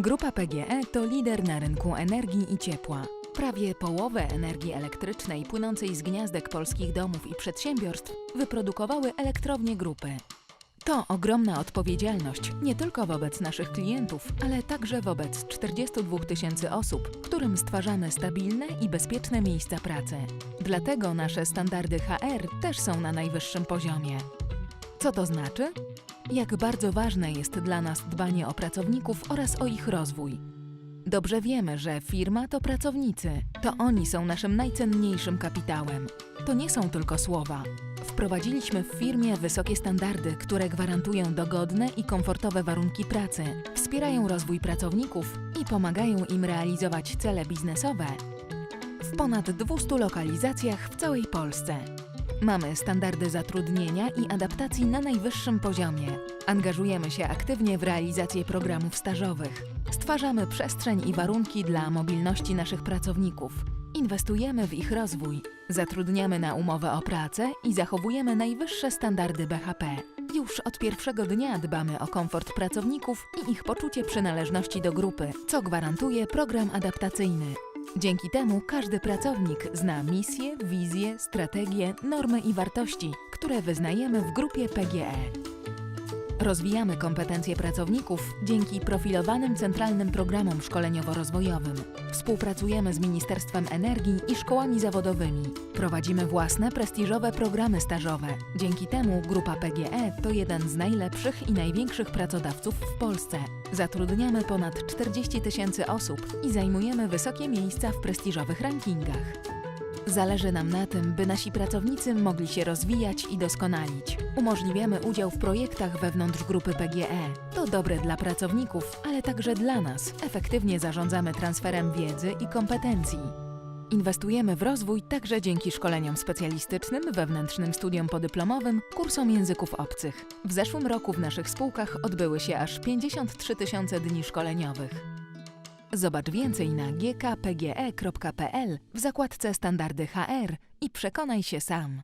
Grupa PGE to lider na rynku energii i ciepła. Prawie połowę energii elektrycznej płynącej z gniazdek polskich domów i przedsiębiorstw wyprodukowały elektrownie grupy. To ogromna odpowiedzialność nie tylko wobec naszych klientów, ale także wobec 42 tysięcy osób, którym stwarzamy stabilne i bezpieczne miejsca pracy. Dlatego nasze standardy HR też są na najwyższym poziomie. Co to znaczy? Jak bardzo ważne jest dla nas dbanie o pracowników oraz o ich rozwój. Dobrze wiemy, że firma to pracownicy. To oni są naszym najcenniejszym kapitałem. To nie są tylko słowa. Wprowadziliśmy w firmie wysokie standardy, które gwarantują dogodne i komfortowe warunki pracy, wspierają rozwój pracowników i pomagają im realizować cele biznesowe w ponad 200 lokalizacjach w całej Polsce. Mamy standardy zatrudnienia i adaptacji na najwyższym poziomie. Angażujemy się aktywnie w realizację programów stażowych. Stwarzamy przestrzeń i warunki dla mobilności naszych pracowników. Inwestujemy w ich rozwój. Zatrudniamy na umowę o pracę i zachowujemy najwyższe standardy BHP. Już od pierwszego dnia dbamy o komfort pracowników i ich poczucie przynależności do grupy, co gwarantuje program adaptacyjny. Dzięki temu każdy pracownik zna misję, wizję, strategię, normy i wartości, które wyznajemy w grupie PGE. Rozwijamy kompetencje pracowników dzięki profilowanym centralnym programom szkoleniowo-rozwojowym. Współpracujemy z Ministerstwem Energii i szkołami zawodowymi. Prowadzimy własne prestiżowe programy stażowe. Dzięki temu Grupa PGE to jeden z najlepszych i największych pracodawców w Polsce. Zatrudniamy ponad 40 tysięcy osób i zajmujemy wysokie miejsca w prestiżowych rankingach. Zależy nam na tym, by nasi pracownicy mogli się rozwijać i doskonalić. Umożliwiamy udział w projektach wewnątrz grupy PGE. To dobre dla pracowników, ale także dla nas. Efektywnie zarządzamy transferem wiedzy i kompetencji. Inwestujemy w rozwój także dzięki szkoleniom specjalistycznym, wewnętrznym studiom podyplomowym, kursom języków obcych. W zeszłym roku w naszych spółkach odbyły się aż 53 tysiące dni szkoleniowych. Zobacz więcej na gkpge.pl w zakładce Standardy HR i przekonaj się sam.